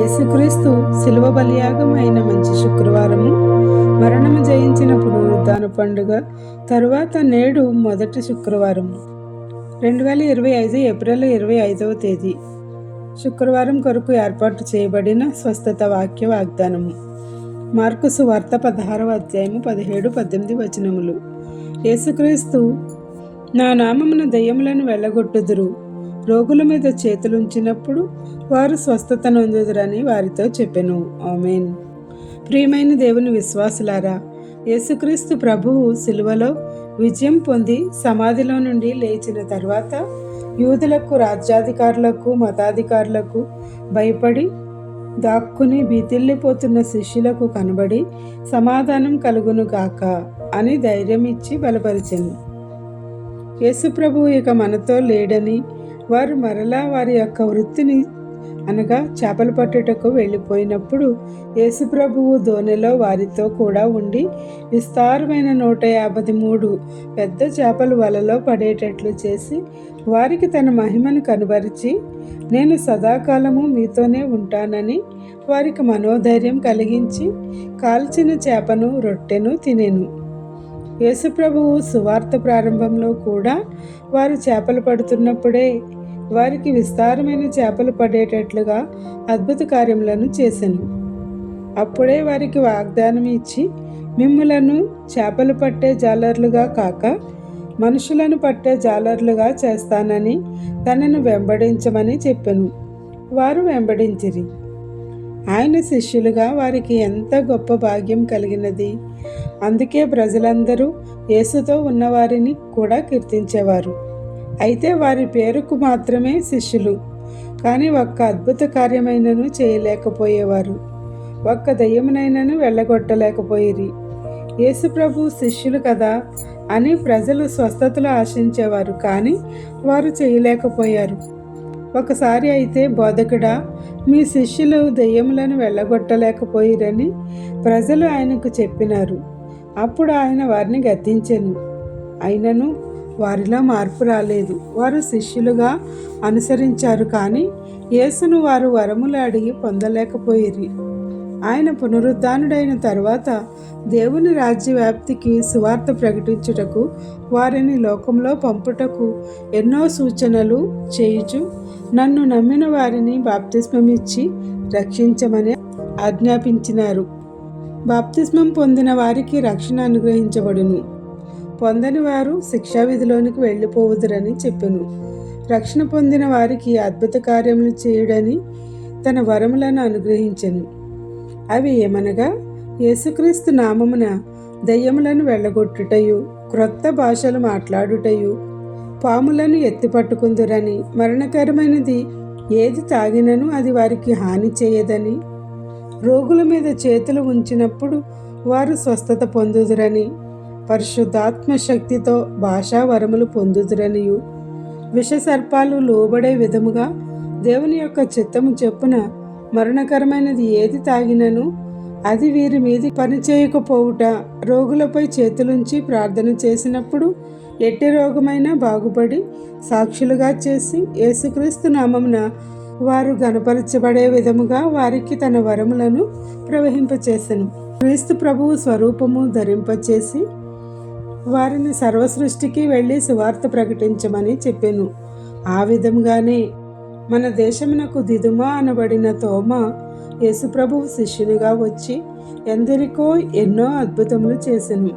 యేసుక్రీస్తు శిలువ బలియాగం అయిన మంచి శుక్రవారము. మరణము జయించిన పునరుద్ధాన పండుగ తరువాత నేడు మొదటి శుక్రవారం రెండు వేల ఇరవై ఐదు ఏప్రిల్ ఇరవై ఐదవ తేదీ. శుక్రవారం కొరకు ఏర్పాటు చేయబడిన స్వస్థత వాక్య వాగ్దానము. మార్కు సువార్త పదహారవ అధ్యాయము పదిహేడు పద్దెనిమిది వచనములు. యేసుక్రీస్తు నా నామమున దయ్యములను వెళ్ళగొట్టుదురు. రోగుల మీద చేతులుంచినప్పుడు వారు స్వస్థత నొందుదురని వారితో చెప్పెను. ఆమెన్. ప్రియమైన దేవుని విశ్వాసులారా యేసుక్రీస్తు ప్రభువు సిలువలో విజయం పొంది సమాధిలో నుండి లేచిన తర్వాత యూదులకు రాజ్యాధికారులకు మతాధికారులకు భయపడి దాక్కుని బీతిల్లిపోతున్న శిష్యులకు కనబడి సమాధానం కలుగును గాక అని ధైర్యం ఇచ్చి బలపరిచింది యేసుప్రభు ఇక మనతో లేడని వారు మరలా వారి యొక్క వృత్తిని అనగా చేపలు పట్టుటకు వెళ్ళిపోయినప్పుడు యేసుప్రభువు దోణిలో వారితో కూడా ఉండి విస్తారమైన నూట యాభై మూడు పెద్ద చేపలు వలలో పడేటట్లు చేసి వారికి తన మహిమను కనబరిచి నేను సదాకాలము మీతోనే ఉంటానని వారికి మనోధైర్యం కలిగించి కాల్చిన చేపను రొట్టెను తినేను. యేసుప్రభువు సువార్త ప్రారంభంలో కూడా వారు చేపలు పడుతున్నప్పుడే వారికి విస్తారమైన చేపలు పడేటట్లుగా అద్భుత కార్యములను చేశాను అప్పుడే వారికి వాగ్దానం ఇచ్చి మిమ్ములను చేపలు పట్టే జాలర్లుగా కాక మనుషులను పట్టే జాలర్లుగా చేస్తానని తనను వెంబడించమని చెప్పెను. వారు వెంబడించిరి. ఆయన శిష్యులుగా వారికి ఎంత గొప్ప భాగ్యం కలిగినది. అందుకే ప్రజలందరూ యేసుతో ఉన్నవారిని కూడా కీర్తించేవారు. అయితే వారి పేరుకు మాత్రమే శిష్యులు. కానీ ఒక్క అద్భుత కార్యమైనను చేయలేకపోయేవారు. ఒక్క దయ్యమునైనను వెళ్ళగొట్టలేకపోయిరి. యేసుప్రభు శిష్యులు కదా అని ప్రజలు స్వస్థతలు ఆశించేవారు. కానీ వారు చేయలేకపోయారు. ఒకసారి అయితే బోధకుడా మీ శిష్యులు దెయ్యములను వెళ్ళగొట్టలేకపోయిరని ప్రజలు ఆయనకు చెప్పినారు. అప్పుడు ఆయన వారిని గద్దించెను. అయినను వారిలో మార్పు రాలేదు. వారు శిష్యులుగా అనుసరించారు కానీ యేసును వారు వరములు అడిగి పొందలేకపోయిరి. ఆయన పునరుద్ధానుడైన తర్వాత దేవుని రాజ్య వ్యాప్తికి సువార్త ప్రకటించుటకు వారిని లోకంలో పంపుటకు ఎన్నో సూచనలు చేయుచు నన్ను నమ్మిన వారిని బాప్తిస్మమిచ్చి రక్షించమని ఆజ్ఞాపించినారు. బాప్తిస్మం పొందిన వారికి రక్షణ అనుగ్రహించబడును. పొందని వారు శిక్షా విధిలోనికి వెళ్ళిపోవుదురని చెప్పెను. రక్షణ పొందిన వారికి అద్భుత కార్యములు చేయుడని తన వరములను అనుగ్రహించెను. అవి ఏమనగా యేసుక్రీస్తు నామమున దయ్యములను వెళ్ళగొట్టుటయు క్రొత్త భాషలు మాట్లాడుటయు పాములను ఎత్తిపట్టుకుందురని మరణకరమైనది ఏది తాగినను అది వారికి హాని చేయదని రోగుల మీద చేతులు ఉంచినప్పుడు వారు స్వస్థత పొందుదురని పరిశుద్ధాత్మ శక్తితో భాషా వరములు పొందుదురనియు. విషసర్పాలు లోబడే విధముగా దేవుని యొక్క చిత్తము చెప్పున మరణకరమైనది ఏది తాగినను అది వీరి మీది పనిచేయకపోవుట రోగులపై చేతులుంచి ప్రార్థన చేసినప్పుడు ఎట్టి రోగమైనా బాగుపడి సాక్షులుగా చేసి యేసుక్రీస్తు నామమున వారు గనపరచబడే విధముగా వారికి తన వరములను ప్రవహింపచేసెను. క్రీస్తు ప్రభువు స్వరూపము ధరింపచేసి వారిని సర్వసృష్టికి వెళ్ళి సువార్త ప్రకటించమని చెప్పాను. ఆ విధంగానే మన దేశమునకు దిదుమా అనబడిన తోమ యేసుప్రభువు శిష్యునిగా వచ్చి ఎందరికో ఎన్నో అద్భుతములు చేసెను.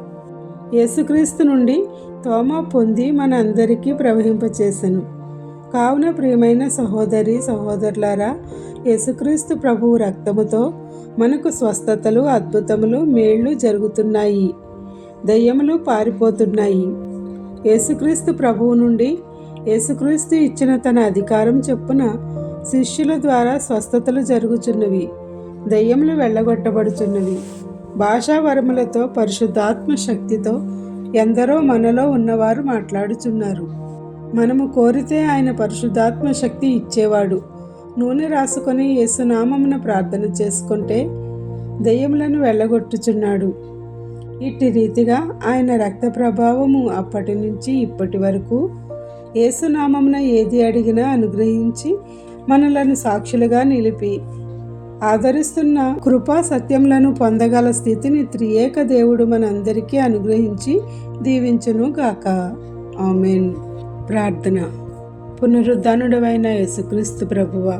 యేసుక్రీస్తు నుండి తోమ పొంది మన అందరికీ ప్రవహింపచేసెను. కావున ప్రియమైన సహోదరి సహోదరులారా యేసుక్రీస్తు ప్రభువు రక్తముతో మనకు స్వస్థతలు అద్భుతములు మేళ్ళు జరుగుతున్నాయి. దయ్యములు పారిపోతున్నాయి. యేసుక్రీస్తు ప్రభువు నుండి యేసుక్రీస్తు ఇచ్చిన తన అధికారం చొప్పున శిష్యుల ద్వారా స్వస్థతలు జరుగుచున్నవి. దయ్యములు వెళ్ళగొట్టబడుచున్నవి. భాషా వరములతో పరిశుద్ధాత్మ శక్తితో ఎందరో మనలో ఉన్నవారు మాట్లాడుచున్నారు. మనము కోరితే ఆయన పరిశుద్ధాత్మ శక్తి ఇచ్చేవాడు. నూనె రాసుకొని యేసునామమున ప్రార్థన చేసుకుంటే దయ్యములను వెళ్ళగొట్టుచున్నాడు. ఇట్టి రీతిగా ఆయన రక్త ప్రభావము అప్పటి నుంచి ఇప్పటి వరకు ఏసునామమున ఏది అడిగినా అనుగ్రహించి మనలను సాక్షులుగా నిలిపి ఆదరిస్తున్న కృపా సత్యములను పొందగల స్థితిని త్రియేక దేవుడు మనందరికీ అనుగ్రహించి దీవించును గాక. ఆమెన్. ప్రార్థన. పునరుద్ధానుడవైన యేసుక్రీస్తు ప్రభువ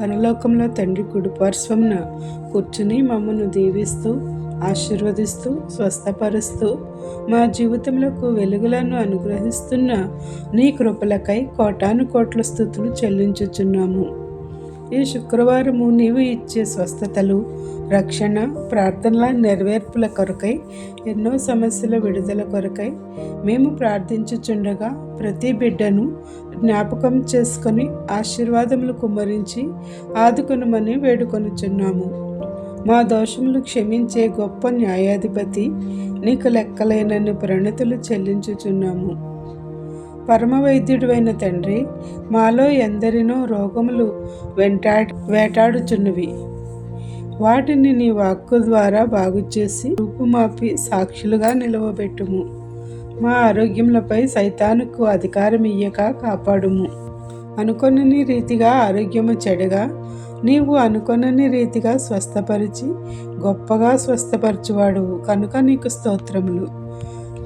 పరలోకంలో తండ్రి కుడి పార్శ్వంన కూర్చుని మమ్మను దీవిస్తూ ఆశీర్వదిస్తూ స్వస్థపరుస్తూ మా జీవితంలోకి వెలుగులను అనుగ్రహిస్తున్న నీ కృపలకై కోటాను కోట్ల స్థుతులు చెల్లించుచున్నాము. ఈ శుక్రవారము నీవు ఇచ్చే స్వస్థతలు రక్షణ ప్రార్థనల నెరవేర్పుల కొరకై ఎన్నో సమస్యల విడుదల కొరకై మేము ప్రార్థించుచుండగా ప్రతి బిడ్డను జ్ఞాపకం చేసుకొని ఆశీర్వాదములు కుమ్మరించి ఆదుకొనమని వేడుకొనుచున్నాము. మా దోషములు క్షమించే గొప్ప న్యాయాధిపతి నీకు లెక్కలేనన్ని ప్రణతులు చెల్లించుచున్నాము. పరమవైద్యుడైన తండ్రి మాలో ఎందరినో రోగములు వెంటాడి వేటాడుచున్నవి. వాటిని నీ వాక్కు ద్వారా బాగు చేసి రూపుమాపి సాక్షులుగా నిలవబెట్టుము. మా ఆరోగ్యములపై సైతానుకు అధికారం ఇయ్యక కాపాడుము. అనుకొనని రీతిగా ఆరోగ్యము చెడగా నీవు అనుకొనని రీతిగా స్వస్థపరిచి గొప్పగా స్వస్థపరచువాడు. కనుక నీకు స్తోత్రములు.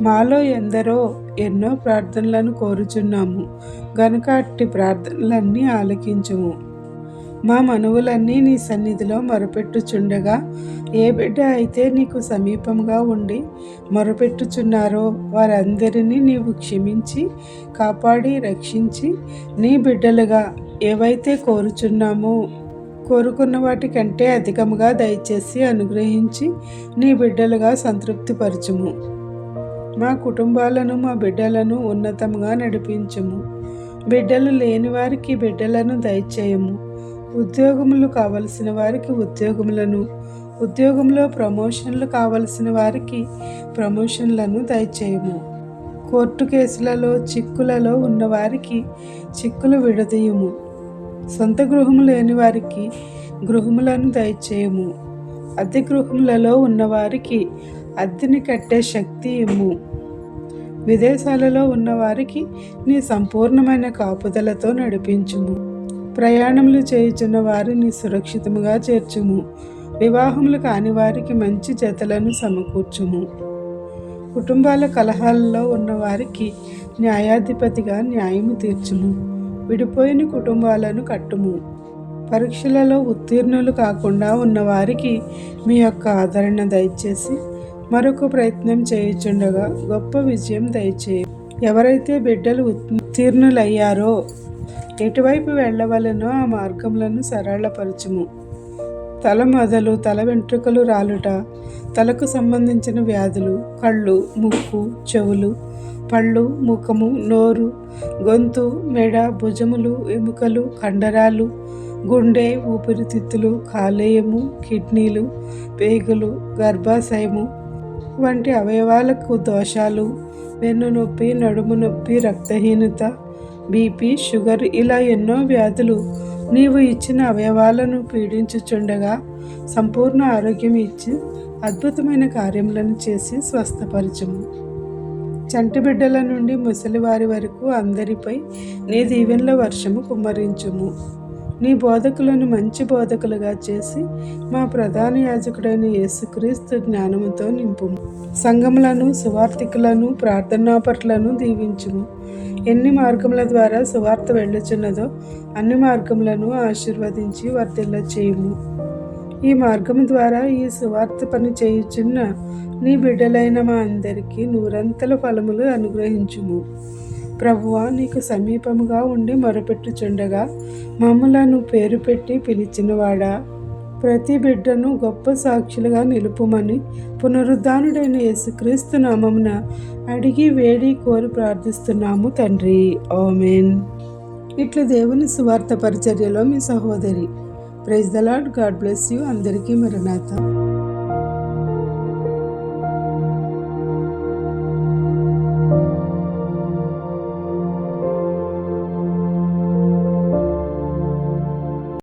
మాలో ఎందరో ఎన్నో ప్రార్థనలను కోరుచున్నాము. గనుక అట్టి ప్రార్థనలన్నీ ఆలకించుము. మా మనవులన్నీ నీ సన్నిధిలో మొరపెట్టుచుండగా ఏ బిడ్డ అయితే నీకు సమీపంగా ఉండి మొరపెట్టుచున్నారో వారందరినీ నీవు క్షమించి కాపాడి రక్షించి నీ బిడ్డలుగా ఏవైతే కోరుచున్నామో కోరుకున్న వాటికంటే అధికముగా దయచేసి అనుగ్రహించి నీ బిడ్డలుగా సంతృప్తిపరచుము. మా కుటుంబాలను మా బిడ్డలను ఉన్నతముగా నడిపించము. బిడ్డలు లేని వారికి బిడ్డలను దయచేయము. ఉద్యోగములు కావలసిన వారికి ఉద్యోగములను ఉద్యోగంలో ప్రమోషన్లు కావలసిన వారికి ప్రమోషన్లను దయచేయము. కోర్టు కేసులలో చిక్కులలో ఉన్నవారికి చిక్కులు విడదీయము. సొంత గృహము లేని వారికి గృహములను దయచేయము. అద్దె గృహములలో ఉన్నవారికి అద్దెని కట్టే శక్తి ఇమ్ము. విదేశాలలో ఉన్నవారికి నీ సంపూర్ణమైన కాపుదలతో నడిపించుము. ప్రయాణములు చేయుచున్న వారిని సురక్షితముగా చేర్చుము. వివాహములు కాని వారికి మంచి జతలను సమకూర్చుము. కుటుంబాల కలహాలలో ఉన్నవారికి న్యాయాధిపతిగా న్యాయము తీర్చుము. విడిపోయిన కుటుంబాలను కట్టుము. పరీక్షలలో ఉత్తీర్ణులు కాకుండా ఉన్నవారికి మీ యొక్క ఆదరణ దయచేసి మరొక ప్రయత్నం చేయుచుండగా గొప్ప విజయం దయచేయి. ఎవరైతే బిడ్డలు ఉత్తీర్ణులయ్యారో ఎటువైపు వెళ్ళవలనో ఆ మార్గములను సరళపరచుము. తల మొదలు తల వెంట్రుకలు రాలుట తలకు సంబంధించిన వ్యాధులు కళ్ళు ముక్కు చెవులు పళ్ళు ముఖము నోరు గొంతు మెడ భుజములు ఎముకలు కండరాలు గుండె ఊపిరితిత్తులు కాలేయము కిడ్నీలు పేగులు గర్భాశయము వంటి అవయవాలకు దోషాలు వెన్ను నొప్పి నడుము నొప్పి రక్తహీనత బీపీ షుగర్ ఇలా ఎన్నో వ్యాధులు. నీవు ఇచ్చిన అవయవాలను పీడించుచుండగా సంపూర్ణ ఆరోగ్యం ఇచ్చి అద్భుతమైన కార్యములను చేసి స్వస్థపరచము. చంటిబిడ్డల నుండి ముసలివారి వరకు అందరిపై నీ దీవెనల వర్షము కుమ్మరించుము. నీ బోధకులను మంచి బోధకులుగా చేసి మా ప్రధాన యాజకుడైన యేసుక్రీస్తు జ్ఞానముతో నింపు సంఘములను సువార్థికులను ప్రార్థనాపట్లను దీవించుము. ఎన్ని మార్గముల ద్వారా సువార్త వెళ్ళుచున్నదో అన్ని మార్గములను ఆశీర్వదించి వర్తిల్ల చేయము ఈ మార్గం ద్వారా ఈ సువార్త పని చేయుచున్న నీ బిడ్డలైన మా అందరికీ నూరంతల ఫలములు అనుగ్రహించుము. ప్రభువా నీకు సమీపముగా ఉండి మొరపెట్టుచుండగా మమ్మలను పేరు పెట్టి పిలిచినవాడా. ప్రతి బిడ్డను గొప్ప సాక్షులుగా నిలుపుమని పునరుద్ధానుడైన యేసుక్రీస్తు నామమున అడిగి వేడి కోరి ప్రార్థిస్తున్నాము తండ్రి. ఓమెన్ ఇట్లా దేవుని సువార్త పరిచర్యలో మీ సహోదరి praise the Lord God bless you. అందరికీ మరణాథ